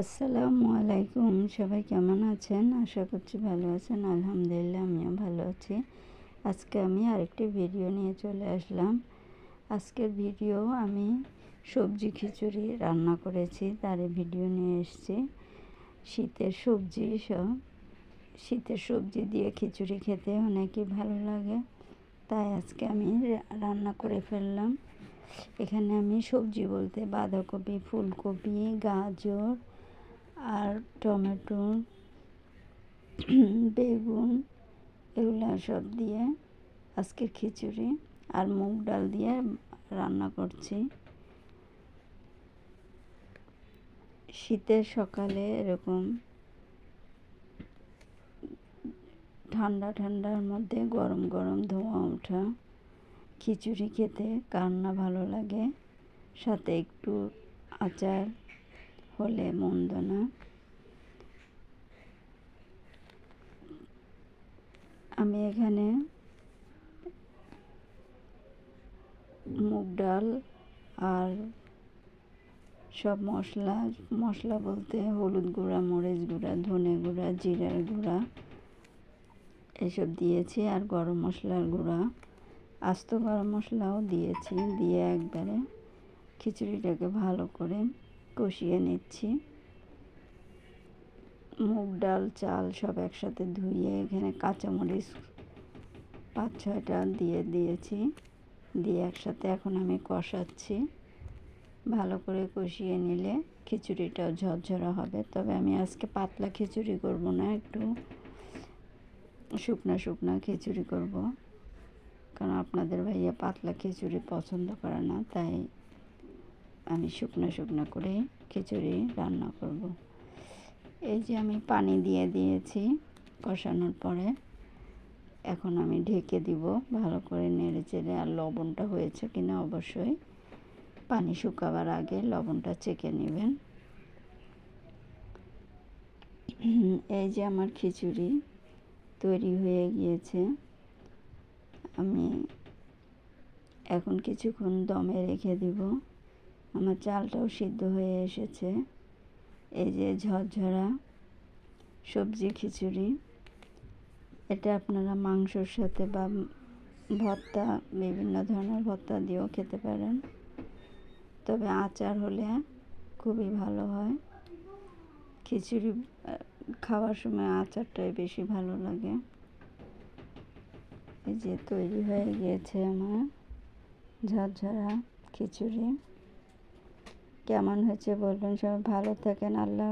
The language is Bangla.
আসসালামু আলাইকুম, সবাই কেমন আছেন? আশা করছি ভালো আছেন, আলহামদুলিল্লাহ আমিও ভালো আছি। আজকে আমি আরেকটি ভিডিও নিয়ে চলে আসলাম। আজকের ভিডিও আমি সবজি খিচুড়ি রান্না করেছি, তার ভিডিও নিয়ে এসেছি। শীতের সবজি সব, শীতের সবজি দিয়ে খিচুড়ি খেতে অনেকই ভালো লাগে। তাই আজকে আমি রান্না করে ফেললাম। এখানে আমি সবজি বলতে বাঁধাকপি, ফুলকপি, গাজর আর টমেটো, বেগুন এগুলো সব দিয়ে আজকের খিচুড়ি আর মুগ ডাল দিয়ে রান্না করছি। শীতের সকালে এরকম ঠান্ডা ঠান্ডার মধ্যে গরম গরম ধোঁয়া ওঠা, খিচুড়ি খেতে কার না ভালো লাগে, সাথে একটু আচার হলে মন্দ না। আমি এখানে মুগ ডাল আর সব মশলা মশলা বলতে হলুদ গুঁড়া, মরিচ গুঁড়া, ধনে গুঁড়া, জিরার গুঁড়া এসব দিয়েছি আর গরম মশলার গুঁড়া। আস্ত গরম মশলাও দিয়েছি, দিয়ে একবারে খিচুড়িটাকে ভালো করে কষিয়ে নিচ্ছি। মুগ ডাল, চাল সব একসাথে ধুয়ে এখানে কাঁচামরিচ পাঁচ ছয়টা দিয়ে দিয়েছি। দিয়ে একসাথে এখন আমি কষাচ্ছি। ভালো করে কষিয়ে নিলে খিচুড়িটাও ঝরঝরা হবে। তবে আমি আজকে পাতলা খিচুড়ি করব না, একটু শুকনা শুকনা খিচুড়ি করব। কারণ আপনাদের ভাইয়া পাতলা খিচুড়ি পছন্দ করে না, তাই আমি শুকনো শুকনো করে খিচুড়ি রান্না করব। এই যে আমি পানি দিয়ে দিয়েছি কষানোর পরে, এখন আমি ঢেকে দিব ভালো করে নেড়ে চেড়ে আর লবণটা হয়েছে কিনা অবশ্যই পানি শুকাবার আগে লবণটা চেকে নেবেন। এই যে আমার খিচুড়ি তৈরি হয়ে গিয়েছে। আমি এখন কিছুক্ষণ দমে রেখে দিব। আমার চালটাও সিদ্ধ হয়ে এসেছে। এই যে ঝরঝরা সবজি খিচুড়ি। এটা আপনারা মাংসর সাথে বা ভর্তা, বিভিন্ন ধরনের ভর্তা দিয়েও খেতে পারেন। তবে আচার হলে খুবই ভালো হয়। খিচুড়ি খাওয়ার সময় আচারটাই বেশি ভালো লাগে। এই যে তৈরি হয়ে গিয়েছে আমার ঝরঝরা খিচুড়ি। কেমন হয়েছে বলবেন? সবাই ভালো থাকেন আল্লাহ